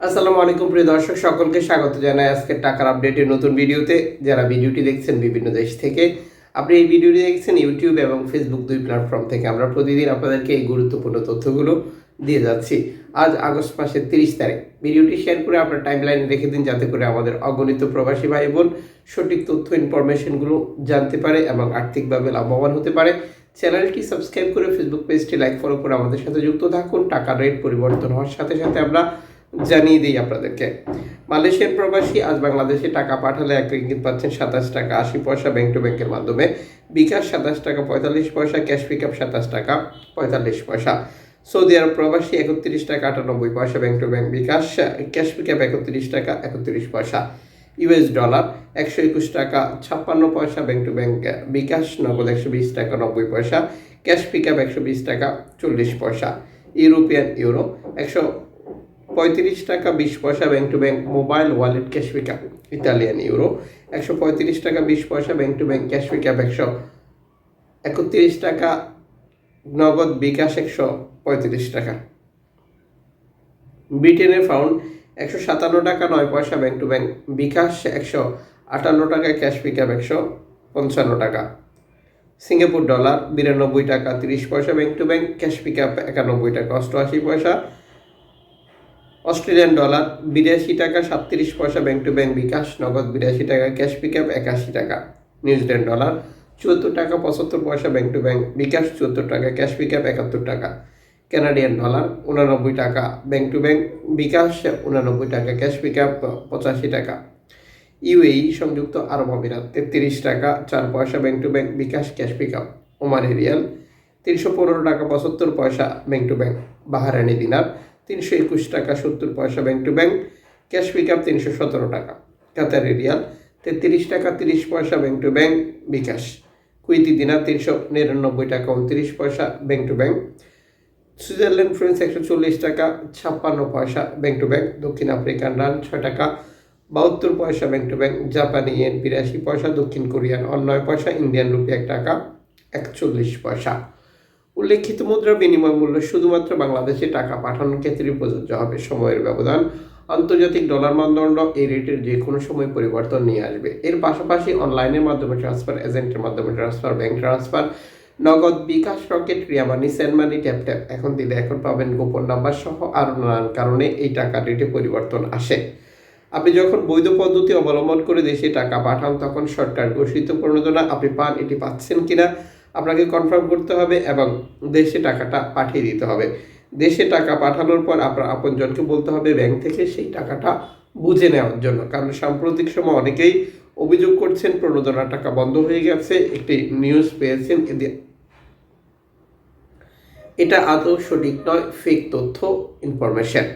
আসসালামু আলাইকুম, প্রিয় দর্শক, সকলকে স্বাগত জানাই আজকে টাকার আপডেটের নতুন ভিডিওতে। যারা ভিডিওটি দেখছেন বিভিন্ন দেশ থেকে, আপনি এই ভিডিওটি দেখছেন ইউটিউব এবং ফেসবুক দুই প্ল্যাটফর্ম থেকে। আমরা প্রতিদিন আপনাদেরকে এই গুরুত্বপূর্ণ তথ্যগুলো দিয়ে যাচ্ছি। আজ আগস্ট মাসের তিরিশ তারিখ। ভিডিওটি শেয়ার করে আপনার টাইম লাইনে রেখে দিন, যাতে করে আমাদের অগণিত প্রবাসী ভাই বোন সঠিক তথ্য ইনফরমেশনগুলো জানতে পারে এবং আর্থিকভাবে লাভবান হতে পারে। চ্যানেলটি সাবস্ক্রাইব করে ফেসবুক পেজটি লাইক ফলো করে আমাদের সাথে যুক্ত থাকুন। টাকার রেট পরিবর্তন হওয়ার সাথে সাথে আমরা জানিয়ে দিই আপনাদেরকে। মালয়েশিয়ার প্রবাসী আজ বাংলাদেশে টাকা পাঠালে এক রিঙ্গিত পাচ্ছেন সাতাশ টাকা আশি পয়সা ব্যাংক টু ব্যাংকের মাধ্যমে। বিকাশ সাতাশ টাকা পঁয়তাল্লিশ পয়সা, ক্যাশ পিক আপ সাতাশ টাকা পঁয়তাল্লিশ পয়সা। সৌদি আরব প্রবাসী একত্রিশ টাকা আটানব্বই পয়সা, bank to bank bKash, cash pick up একত্রিশ টাকা একত্রিশ পয়সা। ইউএস ডলার একশো একুশ টাকা ছাপ্পান্ন পয়সা, ব্যাংক টু ব্যাংক বিকাশ নগদ একশো বিশ টাকা নব্বই পয়সা, ক্যাশ পিক আপ একশো বিশ টাকা চল্লিশ পয়সা। ইউরোপিয়ান ইউরো একশো পঁয়ত্রিশ টাকা বিশ পয়সা bank to bank mobile wallet cash pick up Italian euro একশো পঁয়ত্রিশ টাকা বিশ পয়সা bank to bank cash pick up একশো একত্রিশ টাকা নগদ বিকাশ, একশো পঁয়ত্রিশ টাকা। ব্রিটেনের ফাউন্ড একশো সাতান্ন টাকা নয় পয়সা ব্যাংক টু ব্যাংক বিকাশ, একশো আটান্ন টাকা ক্যাশ পিক আপ একশো পঞ্চান্ন টাকা। সিঙ্গাপুর ডলার বিরানব্বই টাকা তিরিশ পয়সা bank to bank cash pick up একানব্বই টাকা, অষ্টআশি পয়সা অস্ট্রেলিয়ান ডলার বিরাশি টাকা সাতত্রিশ পয়সা ব্যাংক টু ব্যাংক বিকাশ, নগদ বিরাশি টাকা ক্যাশ পিক আপ একাশি টাকা। নিউজিল্যান্ড ডলার চুয়াত্তর টাকা পঁচাত্তর পয়সা ব্যাংক টু ব্যাংক বিকাশ, চুয়াত্তর টাকা ক্যাশ পিক আপ একাত্তর টাকা। কানাডিয়ান ডলার উনানব্বই টাকা ব্যাংক টু ব্যাংক বিকাশ, উনানব্বই টাকা ক্যাশ পিক আপ পঁচাশি টাকা। ইউএই সংযুক্ত আরব আমিরাত তেত্রিশ টাকা চার পয়সা bank to bank bKash, cash pick up Omani riyal তিনশো পনেরো টাকা পঁচাত্তর পয়সা bank to bank. Bahraini dinar তিনশো একুশ টাকা সত্তর পয়সা bank to bank, cash pick up তিনশো সতেরো টাকা, কাতারি রিয়াল তেত্রিশ টাকা তিরিশ পয়সা bank to bank, bKash. Kuwaiti dinar তিনশো নিরানব্বই টাকা উনত্রিশ পয়সা bank to bank. Switzerland francs একশো চল্লিশ টাকা ছাপ্পান্ন পয়সা ব্যাংক টু ব্যাংক। দক্ষিণ আফ্রিকান রান ছয় টাকা বাহাত্তর পয়সা ব্যাংক টু ব্যাংক। জাপানি ইয়েন বিরাশি পয়সা, দক্ষিণ কোরিয়ান অন্যয় পয়সা, ইন্ডিয়ান রুপি এক টাকা একচল্লিশ পয়সা। উল্লেখিত মুদ্রা বিনিময় মূল্য শুধুমাত্র বাংলাদেশে টাকা পাঠানোর ক্ষেত্রে প্রযোজ্য হবে। সময়ের ব্যবধান, আন্তর্জাতিক ডলার মানদণ্ড, এই রেটের যে কোনো সময় পরিবর্তন নিয়ে আসবে। এর পাশাপাশি অনলাইনের মাধ্যমে ট্রান্সফার এজেন্টের মাধ্যমে transfer bank transfer Nagad bKash Rocket Ria Money send money tap tap এখন দিলে এখন পাবেন গোপন নাম্বার সহ আরও নানান কারণে এই টাকার রেটে পরিবর্তন আসে। আপনি যখন বৈধ পদ্ধতি অবলম্বন করে দেশে টাকা পাঠান, তখন সরকার ঘোষিত প্রণোদনা আপনি পান, এটি পাচ্ছেন কিনা? আপনাকে কনফার্ম করতে হবে এবং দেশে টাকাটা পাঠিয়ে দিতে হবে। দেশে টাকা পাঠানোর পর আপনার আপনজনকে বলতে হবে ব্যাংক থেকে সেই টাকাটা বুঝে নেওয়ার জন্য। কারণ সাম্প্রতিক সময় অনেকেই অভিযোগ করছেন প্রণোদনা টাকা বন্ধ হয়ে গেছে, একটি নিউজ পেয়েছেন এটা আদৌ সঠিক নয় ফেক তথ্য ইনফরমেশন